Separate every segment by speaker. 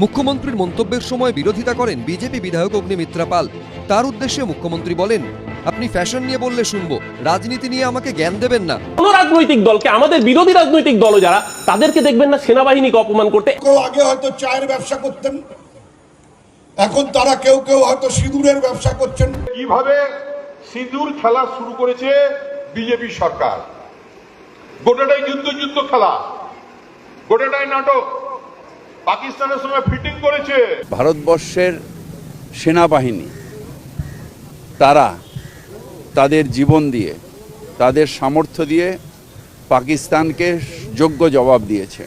Speaker 1: মুখ্যমন্ত্রীর মন্তব্যের সময় বিরোধিতা করেন বিজেপি বিধায়ক অগ্নিমিত্রা পাল। তার উদ্দেশ্যে মুখ্যমন্ত্রী বলেন আপনি ফ্যাশন নিয়ে বললে শুনব রাজনীতি নিয়ে আমাকে জ্ঞান দেবেন না।
Speaker 2: কোন রাজনৈতিক দলকে আমাদের বিরোধী রাজনৈতিক দল যারা তাদেরকে দেখবেন না সেনাবাহিনীকে অপমান করতে।
Speaker 3: আগে হয়তো চায়ের ব্যবসা করতেন এখন তারা কেউ কেউ হয়তো সিঁদুরের ব্যবসা করছেন।
Speaker 4: কীভাবে সিঁদুর খেলা শুরু করেছে বিজেপি সরকার? গোটাটাই যুদ্ধ যুদ্ধ খেলা গোটাটাই নাটক। পাকিস্তানের সঙ্গে ফিটিং করেছে।
Speaker 5: ভারতবর্ষের সেনাবাহিনী, তারা তাদের জীবন দিয়ে, তাদের সামর্থ্য দিয়ে পাকিস্তানকে যোগ্য জবাব দিয়েছে।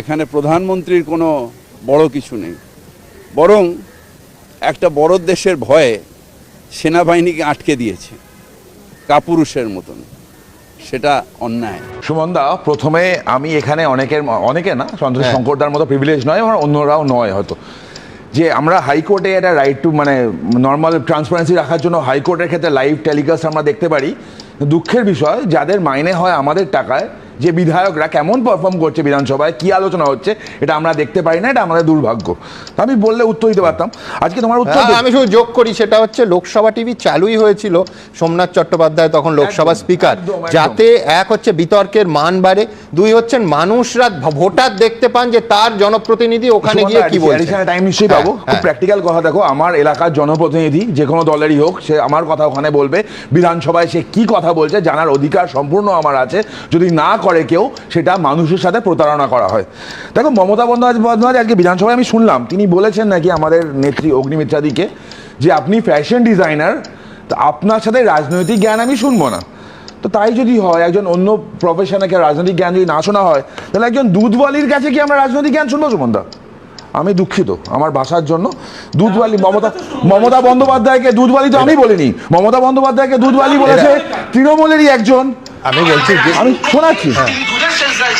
Speaker 5: এখানে প্রধানমন্ত্রীর কোনো বড় কিছু নেই। বরং একটা বড় দেশের ভয়ে সেনাবাহিনীকে আটকে দিয়েছে, কাপুরুষের মতন। সেটা অন্যায়।
Speaker 6: সুমনদা প্রথমে আমি এখানে অনেকের অনেকে না সন্তোষ শঙ্করদার মতো প্রিভিলেজ নয় আমার অন্যরাও নয় হয়তো। যে আমরা হাইকোর্টে একটা রাইট টু মানে নর্মাল ট্রান্সপারেন্সি রাখার জন্য হাইকোর্টের ক্ষেত্রে লাইভ টেলিকাস্ট আমরা দেখতে পারি। দুঃখের বিষয় যাদের মাইনে হয় আমাদের টাকায় যে বিধায়করা কেমন পারফর্ম করছে বিধানসভায় কি আলোচনা হচ্ছে এটা আমরা দেখতে পারি না এটা আমাদের দুর্ভাগ্য। আমি বললে উত্তর দিতে পারতাম। আজকে তোমার উত্তর
Speaker 7: হ্যাঁ, আমি শুধু যোগ করি সেটা হচ্ছে লোকসভা টিভি চালুই হয়েছিল সোমনাথ চট্টোপাধ্যায় তখন লোকসভা স্পিকার। যাতে এক হচ্ছে বিতর্কের মান বাড়ে দুই হচ্ছেন মানুষরা ভোটার দেখতে পান যে তার জনপ্রতিনিধি ওখানে গিয়ে কি বলছে।
Speaker 6: টাইম নিশ্চয়ই পাবো।
Speaker 7: হ্যাঁ,
Speaker 6: খুব। প্র্যাকটিক্যাল কথা দেখো আমার এলাকার জনপ্রতিনিধি যে কোনো দলেরই হোক সে আমার কথা ওখানে বলবে বিধানসভায় সে কি কথা বলছে জানার অধিকার সম্পূর্ণ আমার আছে। যদি না করে কেউ সেটা মানুষের সাথে প্রতারণা করা হয়। দেখো মমতা বন্দ্যোপাধ্যায় আজকে বিধানসভায় আমি শুনলাম তিনি বলেছেন নাকি আমাদের নেত্রী অগ্নিমিত্রাদিকে যে আপনি ফ্যাশন ডিজাইনার তো আপনার সাথে রাজনৈতিক জ্ঞান আমি শুনব না। তো তাই যদি হয় একজন অন্য প্রফেশনে রাজনৈতিক জ্ঞান যদি না শোনা হয় তাহলে একজন দুধওয়ালির কাছে কি আমরা রাজনৈতিক জ্ঞান শুনব সুমনদা আমি দুঃখিত আমার ভাষার জন্য। দুধওয়ালি মমতা মমতা বন্দ্যোপাধ্যায়কে দুধওয়ালি তো আমি বলিনি। মমতা বন্দ্যোপাধ্যায়কে দুধওয়ালি বলেছে তৃণমূলেরই একজন।
Speaker 7: আমি বলছি
Speaker 6: আমি শোনাচ্ছি।
Speaker 8: তিনি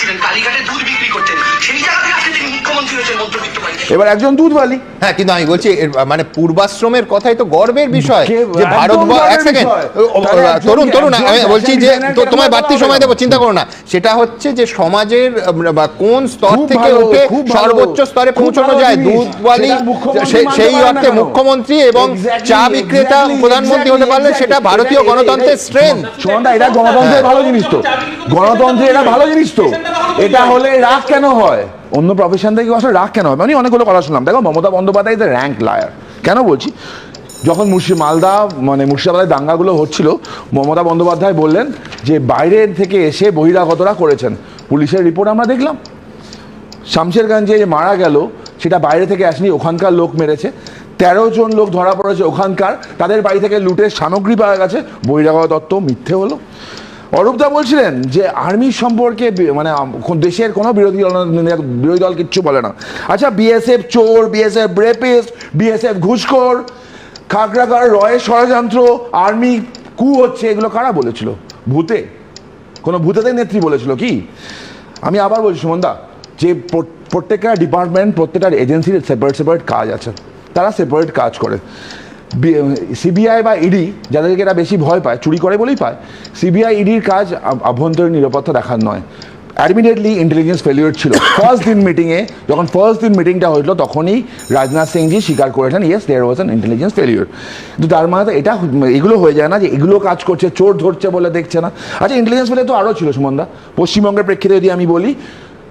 Speaker 8: ছিলেন কালীঘাটে দুধ বিক্রি করতেন। সেই জায়গা থেকে আজকে তিনি মুখ্যমন্ত্রী হয়েছেন মধ্যবিত্ত
Speaker 6: এবার একজন দুধওয়ালি
Speaker 7: হ্যাঁ কিন্তু আমি বলছি মানে পূর্বাশ্রমের কথাই তো গর্বের বিষয়। যে ভারত এক সেকেন্ড তরুণ তরুণ আমি বলছি যে তোমায় বাড়তি সময় দেবো চিন্তা করো না। সেটা হচ্ছে যে সমাজের বা কোন স্তর থেকে উঠে
Speaker 6: খুব
Speaker 7: সর্বোচ্চ স্তরে পৌঁছানো যায়?
Speaker 6: মানতে
Speaker 7: সেই অর্থে মুখ্যমন্ত্রী এবং চা বিক্রেতা প্রধানমন্ত্রী হতে পারলে সেটা ভারতীয় গণতন্ত্রের স্ট্রেংথ
Speaker 6: এটা গণতন্ত্রের ভালো জিনিস তো। গণতন্ত্রে এটা ভালো জিনিস তো। এটা হলে রাগ কেন হয়? অন্য প্রফেশন থেকে আসলে রাগ কেন হয়? আমি অনেকগুলো কথা শুনলাম। দেখো, Mamata Bandyopadhyay is rank liar কেন বলছি? যখন মুর্শি মালদা মানে মুর্শিদাবাদের দাঙ্গাগুলো হচ্ছিল, মমতা বন্দ্যোপাধ্যায় বললেন যে বাইরের থেকে এসে বহিরাগতরা করেছেন। পুলিশের রিপোর্ট আমরা দেখলাম। শামশেরগঞ্জে যে মারা গেল, সেটা বাইরে থেকে আসেনি, ওখানকার লোক মেরেছে। তেরো জন লোক ধরা পড়েছে ওখানকার। তাদের বাড়ি থেকে লুটের সামগ্রী পাওয়া গেছে। বহিরাগত তত্ত্ব মিথ্যে হলো। অরূপদা বলছিলেন যে আর্মির সম্পর্কে মানে দেশের কোনো বিরোধী দল বিরোধী দল কিচ্ছু বলে না। আচ্ছা বিএসএফ চোর, বিএসএফ ব্রেপিস্ট বিএসএফ ঘুষখোর খাগড়াগড় রয়ের ষড়যন্ত্র, আর্মি কু হচ্ছে, এগুলো কারা বলেছিল? ভূতে? কোনো ভূতেদের নেত্রী বলেছিল কি? আমি আবার বলছি সুমনদা যে প্র- প্রত্যেকটা ডিপার্টমেন্ট, প্রত্যেকটা এজেন্সির সেপারেট সেপারেট কাজ আছে। তারা সেপারেট কাজ করে। সিবিআই বা ইডি যাদেরকে এরা বেশি ভয় পায় চুরি করে বলেই পায় সিবিআই ইডির কাজ আভ- আভ্যন্তরীণ নিরাপত্তা দেখার নয়। অ্যাডমিটেডলি ইন্টেলিজেন্স ফেলিওর ছিল। ফার্স্ট দিন মিটিংয়ে যখন ফার্স্ট দিন মিটিংটা হয়েছিল তখনই রাজনাথ সিংজি স্বীকার করেছেন yes there was an intelligence failure কিন্তু তার মানে এটা এগুলো হয়ে যায় না যে এগুলো কাজ করছে চোর ধরছে বলে দেখছে না। আচ্ছা ইন্টেলিজেন্স ফেলিওর তো আরও ছিল সুমনদা পশ্চিমবঙ্গের প্রেক্ষিতে যদি আমি বলি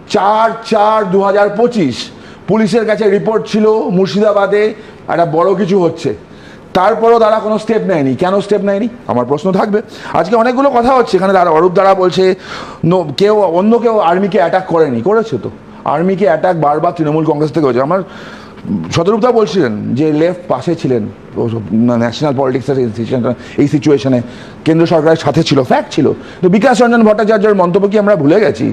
Speaker 6: চার চার দু হাজার পঁচিশ পুলিশের কাছে রিপোর্ট ছিল মুর্শিদাবাদে একটা বড় কিছু হচ্ছে। তারপরও তারা কোনো স্টেপ নেয়নি। কেন স্টেপ নেয়নি? আমার প্রশ্ন থাকবে। আজকে অনেকগুলো কথা হচ্ছে। এখানে তারা অরূপ দ্বারা বলছে কেউ, অন্য কেউ আর্মিকে অ্যাটাক করেনি। করেছে তো। আর্মিকে অ্যাটাক বারবার তৃণমূল কংগ্রেস থেকে হয়েছে। আমার শতরূপদা বলছিলেন যে, লেফট পাশে ছিলেন। ন্যাশনাল পলিটিক্সের এই সিচুয়েশনে কেন্দ্র সরকারের সাথে ছিল ফ্যাক্ট ছিল। তো বিকাশ রঞ্জন ভট্টাচার্যের মন্তব্য কি আমরা ভুলে গেছি?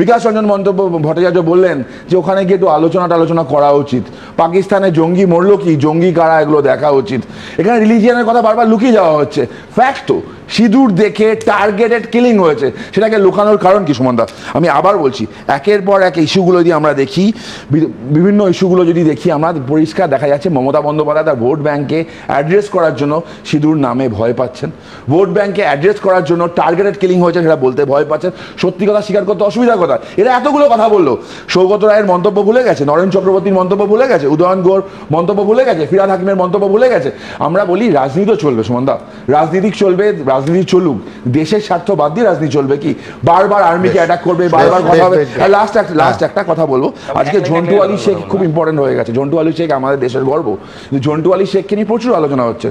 Speaker 6: বিকাশ রঞ্জন মন্তব্য, ভট্টাচার্য বললেন যে ওখানে গিয়ে একটু আলোচনা টালোচনা করা উচিত। পাকিস্তানে জঙ্গি মরলো কি? জঙ্গি কারা এগুলো দেখা উচিত? এখানে রিলিজিয়ানের কথা বারবার লুকিয়ে যাওয়া হচ্ছে। ফ্যাক্ট তো, সিঁদুর দেখে টার্গেটেড কিলিং হয়েছে। সেটাকে লুকানোর কারণ কি সুমনদা আমি আবার বলছি, একের পর এক ইস্যুগুলো যদি আমরা দেখি বিভিন্ন ইস্যুগুলো যদি দেখি, আমরা পরিষ্কার দেখা যাচ্ছে মমতা বন্দ্যোপাধ্যায় তার ভোট ব্যাংকে অ্যাড্রেস করার জন্য সিঁদুর নামে ভয় পাচ্ছেন। ভোট ব্যাংকে অ্যাড্রেস করার জন্য টার্গেটেড কিলিং হয়েছে সেটা বলতে ভয় পাচ্ছেন। সত্যি কথা স্বীকার করতে অসুবিধার কথা। এরা এতগুলো কথা বলল। সৌগত রায়ের মন্তব্য ভুলে গেছে নরেন চক্রবর্তীর মন্তব্য ভুলে গেছে উদয়ন গোর মন্তব্য ভুলে গেছে ফিরাদ হাকিমের মন্তব্য ভুলে গেছে। আমরা বলি রাজনীতিও চলবে সুমনদা রাজনীতি চলবে রাজনীতি চলুক। দেশের স্বার্থ বাদ দিয়ে রাজনীতি চলবে কি? বারবার আর্মিকে অ্যাটাক করবে বারবার কথা হবে। লাস্ট একটা লাস্ট একটা কথা বলব। আজকে ঝন্টু আলী শেখ খুব ইম্পর্টেন্ট হয়ে গেছে। ঝন্টু আলী শেখ আমাদের দেশের গর্ব। ঝন্টু আলী শেখকে নিয়ে প্রচুর আলোচনা হচ্ছে।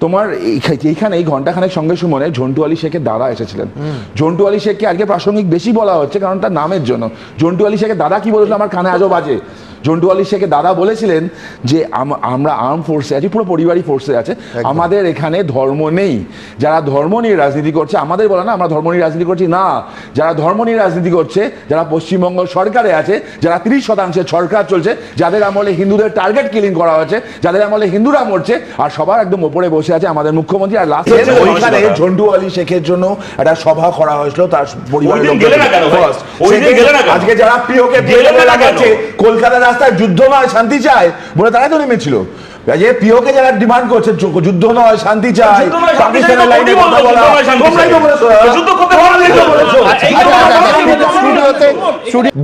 Speaker 6: তোমার এই- এইখানে এই ঘন্টাখানেক সঙ্গে সুমনে ঝন্টু আলী শেখের দাদা এসেছিলেন। ঝন্টু আলী শেখকে আজকে প্রাসঙ্গিক বেশি বলা হচ্ছে, কারণ তার নামের জন্য। ঝন্টু আলী শেখের দাদা কি বলেছিল? আমার কানে আজও বাজে। ঝন্টু আলী শেখের দাদা বলেছিলেন যে আমরা আর্ম ফোর্সে আছি পুরো পরিবারই ফোর্সে আছে। আমাদের এখানে ধর্ম নেই। যারা ধর্ম নিয়ে রাজনীতি করছে আমাদের বলে না আমরা ধর্ম নিয়ে রাজনীতি করছি। না যারা ধর্ম নিয়ে রাজনীতি করছে যারা পশ্চিমবঙ্গ সরকারে আছে যারা তিরিশ শতাংশের সরকার চলছে যাদের আমলে হিন্দুদের টার্গেট কিলিং করা হয়েছে যাদের আমলে হিন্দুরা মরছে আর সবার একদম ওপরে বসে আছে আমাদের মুখ্যমন্ত্রী। আর লাস্ট ওইখানে ঝন্টু আলী শেখের জন্য একটা সভা করা হয়েছিল তার
Speaker 2: কেন?
Speaker 6: আজকে যারা প্রিয়কে
Speaker 2: গেলে
Speaker 6: রাস্তায় যুদ্ধ নয় শান্তি চায় বলে তারাই তো নেমেছিল। যে যারা ডিমান্ড করছে যুদ্ধ নয় শান্তি
Speaker 2: চাই
Speaker 6: পাকিস্তানের লাইনে কথা বলা তোমরাই তো বলেছ
Speaker 2: যুদ্ধ করতে। আচ্ছা,
Speaker 7: আচ্ছা, আচ্ছা,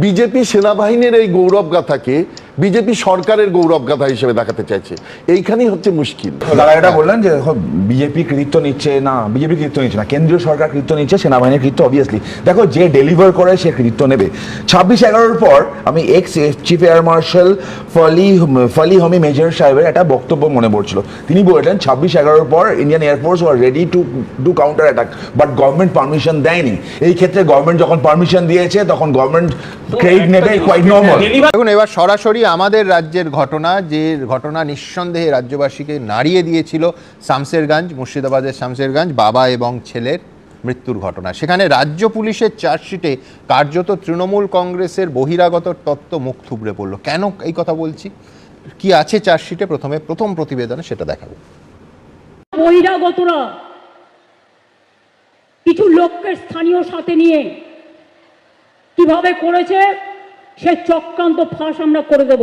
Speaker 9: বিজেপি সেনাবাহিনীর এই গৌরব গাথাকে বিজেপি সরকারের গৌরব গাথা হিসেবে দেখাতে চাইছে। এইখানেই হচ্ছে মুশকিল।
Speaker 6: দাদা এটা বললেন যে দেখো বিজেপি কৃতিত্ব নিচ্ছে না বিজেপি কৃতিত্ব নিচ্ছে না কেন্দ্রীয় সরকার কৃতিত্ব নিচ্ছে সেনাবাহিনীর কৃতিত্ব অবভিয়াসলি দেখো যে ডেলিভার করে সে কৃতিত্ব নেবে। ছাব্বিশ এগারোর পর আমি ex chief air marshal Fali Fali Homi Major সাহেবের একটা বক্তব্য মনে পড়ছিল। তিনি বলেছেন ছাব্বিশ এগারোর পর Indian air force were ready to do counter attack but government permission দেয়নি। এই ক্ষেত্রে গভর্নমেন্ট যখন পারমিশন দিয়েছে তখন গভর্নমেন্ট ক্রেডিট নেবে কোয়াইট নর্মাল
Speaker 7: দেখুন এবার সরাসরি আমাদের রাজ্যের ঘটনা, যে ঘটনা নিঃসন্দেহে রাজ্যবাসীকে নাড়িয়ে দিয়েছিল শামসেরগঞ্জ, মুর্শিদাবাদের শামসেরগঞ্জ, বাবা এবং ছেলের মৃত্যুর ঘটনা। সেখানে রাজ্য পুলিশের চার্জশিটে কার্যত তৃণমূল কংগ্রেসের বহিরাগত তত্ত্ব মুখ থুবড়ে পড়ল। কেন এই কথা বলছি? কি আছে চার্জশিটে? প্রথমে, প্রথম প্রতিবেদনে সেটা দেখাবো।
Speaker 10: বহিরাগতরা কিছু লোককে স্থানীয় সাথে নিয়ে কীভাবে করেছে? সে চক্রান্ত ফাঁস আমরা করে দেব।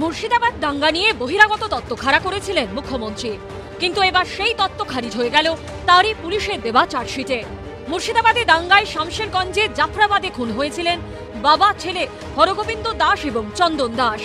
Speaker 11: মুর্শিদাবাদ দাঙ্গা নিয়ে বহিরাগত তত্ত্ব খাড়া করেছিলেন মুখ্যমন্ত্রী। কিন্তু এবার সেই তত্ত্ব খারিজ হয়ে গেল তারই পুলিশের দেওয়া চার্জশিটে। মুর্শিদাবাদে দাঙ্গায় শামশেরগঞ্জে জাফরাবাদে খুন হয়েছিলেন বাবা, ছেলে হরগোবিন্দ দাস এবং চন্দন দাস।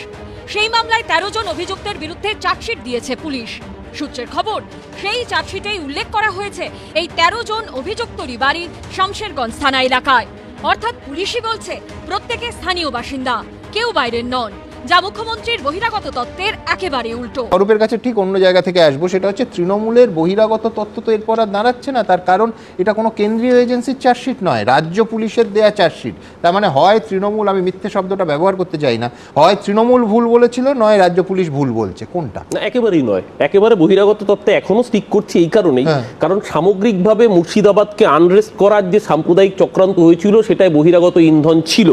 Speaker 11: সেই মামলায় তেরো জন অভিযুক্তের বিরুদ্ধে চার্জশিট দিয়েছে পুলিশ। সূত্রের খবর, সেই চার্জশিটেই উল্লেখ করা হয়েছে এই তেরো জন অভিযুক্তরই বাড়ি শামশেরগঞ্জ থানা এলাকায়। অর্থাৎ পুলিশই বলছে প্রত্যেকে স্থানীয় বাসিন্দা। কেউ বাইরের নন। যা মুখ্যমন্ত্রীর বহিরাগত তত্ত্বের একেবারে উল্টো।
Speaker 7: অরূপের কাছে ঠিক অন্য জায়গা থেকে আসব সেটা হচ্ছে তৃণমূলের বহিরাগত তথ্য তো এরপর আর দাঁড়াচ্ছে না তার কারণ এটা কোনো কেন্দ্রীয় এজেন্সির চার্জশিট নয় রাজ্য পুলিশের দেয়া চার্জশিট। তার মানে হয় তৃণমূল আমি মিথ্যে শব্দটা ব্যবহার করতে চাই না হয় তৃণমূল ভুল বলেছিল নয় রাজ্য পুলিশ ভুল বলছে কোনটা?
Speaker 2: না একেবারেই নয়। একেবারে বহিরাগত তত্ত্বে এখনও স্টিক করছি এই কারণেই
Speaker 7: হ্যাঁ।
Speaker 2: কারণ সামগ্রিকভাবে মুর্শিদাবাদকে আনরেস্ট করার যে সাম্প্রদায়িক চক্রান্ত হয়েছিল সেটাই বহিরাগত ইন্ধন ছিল।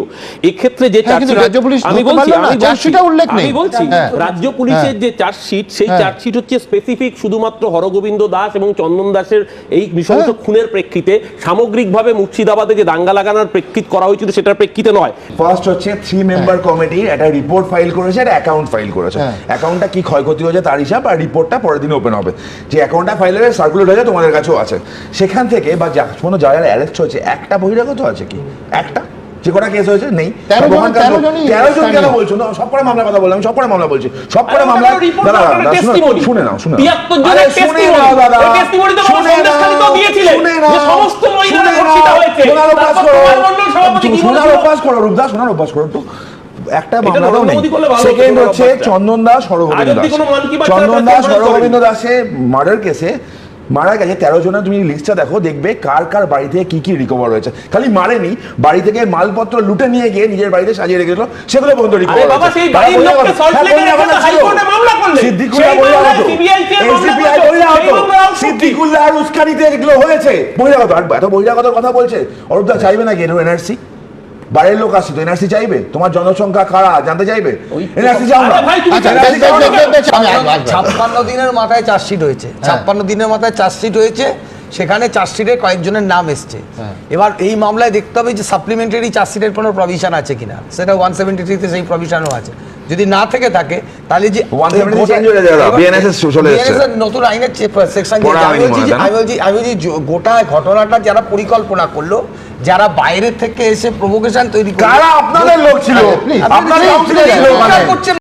Speaker 2: এক্ষেত্রে যে
Speaker 7: হ্যাঁ, রাজ্য পুলিশ
Speaker 2: আমি বলছি আমি
Speaker 7: চার্জশিটে উল্লেখ নেই।
Speaker 2: আমি বলছি
Speaker 7: হ্যাঁ।
Speaker 2: রাজ্য পুলিশের যে চার্জশিট সেই
Speaker 7: হ্যাঁ।
Speaker 2: চার্জশিট হচ্ছে স্পেসিফিক শুধুমাত্র হরগোবিন্দ দাস এবং চন্দন দাসের এই নৃশংস
Speaker 7: হ্যাঁ।
Speaker 2: খুনের প্রেক্ষিতে সামগ্রিকভাবে মুর্শিদাবাদে যে দাঙ্গা লাগানোর প্রেক্ষিত করা হয়েছিল সেটার প্রেক্ষিতে নয়
Speaker 6: ফার্স্ট হচ্ছে থ্রি মেম্বার কমিটির একটা রিপোর্ট ফাইল করেছে একটা অ্যাকাউন্ট ফাইল করেছে
Speaker 7: হ্যাঁ।
Speaker 6: অ্যাকাউন্টটা কি ক্ষয়ক্ষতি হয়েছে তার হিসাব আর রিপোর্টটা পরের দিন ওপেন হবে যে অ্যাকাউন্টটা ফাইল হয়ে সার্কুলেট হয়েছে তোমাদের কাছেও আছে সেখান থেকে বা যা কোনো যারা অ্যারেস্ট হয়েছে একটা বহিরাগত আছে কি একটা যে কটা কেস হয়েছে? নেই।
Speaker 7: তেরো জন-
Speaker 6: ওখানকার
Speaker 7: তেরো
Speaker 6: লোক-
Speaker 7: জনই
Speaker 6: তেরো জন কেন বলছো? না সব করে মামলা কথা বললাম সব করে মামলা বলছি। সব করে মামলা দাদা
Speaker 2: না,
Speaker 6: দাদা,
Speaker 2: ওটা
Speaker 6: শুনে- নাও শুনে নাও।
Speaker 2: 73 জনের
Speaker 6: আরে শুনে নাও দাদা
Speaker 2: ওই testimony তো বাবা
Speaker 6: শুনে নাও,
Speaker 2: দিয়েছিলেন।
Speaker 6: শুনে
Speaker 2: যে
Speaker 6: নাও,
Speaker 2: সমস্ত মহিলারা
Speaker 6: শুনে
Speaker 2: ধর্ষিত
Speaker 6: নাও,
Speaker 2: হয়েছে।
Speaker 6: শোনার অভ্যাস করো।
Speaker 2: কুমার মণ্ডল সভাপতি কি
Speaker 6: শোনার অভ্যাস করো রূপদা শোনার অভ্যাস করো। একটু একটা মামলাও নেই
Speaker 2: নরেন্দ্র মোদী করলে ভালো হতো,
Speaker 6: সেকেন্ড হচ্ছে চন্দন দাস। হরগোবিন্দ দাস চন্দন দাস হরগোবিন্দ দাসে মার্ডার কেসে মারা গেছে তেরো জনের তুমি লিস্টটা দেখো দেখবে কার কার বাড়ি থেকে কি কি রিকভার হয়েছে। খালি মারেনি বাড়ি থেকে মালপত্র লুটে নিয়ে গিয়ে নিজের বাড়িতে সাজিয়ে রেখেছিল সেগুলো
Speaker 2: আরে
Speaker 6: রিকভার। সিদ্দিকুল্লাহ বহিরাগত
Speaker 2: কে
Speaker 6: বহিরাগত
Speaker 2: কি?
Speaker 6: সিদ্দিকুল্লাহ আর উস্কানিতে এগুলো হয়েছে। বহিরাগত আর এত বহিরাগতর কথা বলছে? অরূপদা চাইবে না নাকি এনআরসি? বাড়ির লোক আসছে তো এনআরসি চাইবে? তোমার জনসংখ্যা কারা? জানতে চাইবে? এনআরসি চাও না?
Speaker 7: আচ্ছা
Speaker 12: ছাপ্পান্ন দিনের মাথায় চার্জশিট হয়েছে। ছাপ্পান্ন দিনের মাথায় চার্জশিট হয়েছে। সেখানে চার্জশিটে কয়েকজনের নাম এসছে। এবার এই মামলায় দেখতে হবে যে সাপ্লিমেন্টারি চার্জশিটের কোনো প্রভিশন আছে কিনা। সেটা ওয়ান সেভেন্টি থ্রিতে সেই প্রভিশনও আছে। যদি না থেকে থাকে তাহলে যে
Speaker 6: 173 change হয়ে যাবে, BNSS চলে এসছে।
Speaker 12: BNSS নতুন আইনের সেকশন আমি বলছি
Speaker 6: হয়,
Speaker 12: বলছি গোটা ঘটনাটা যারা পরিকল্পনা করল যারা বাইরে থেকে এসে প্রভোকেশন তৈরি
Speaker 6: আপনাদের লোক ছিল?
Speaker 12: আপনি-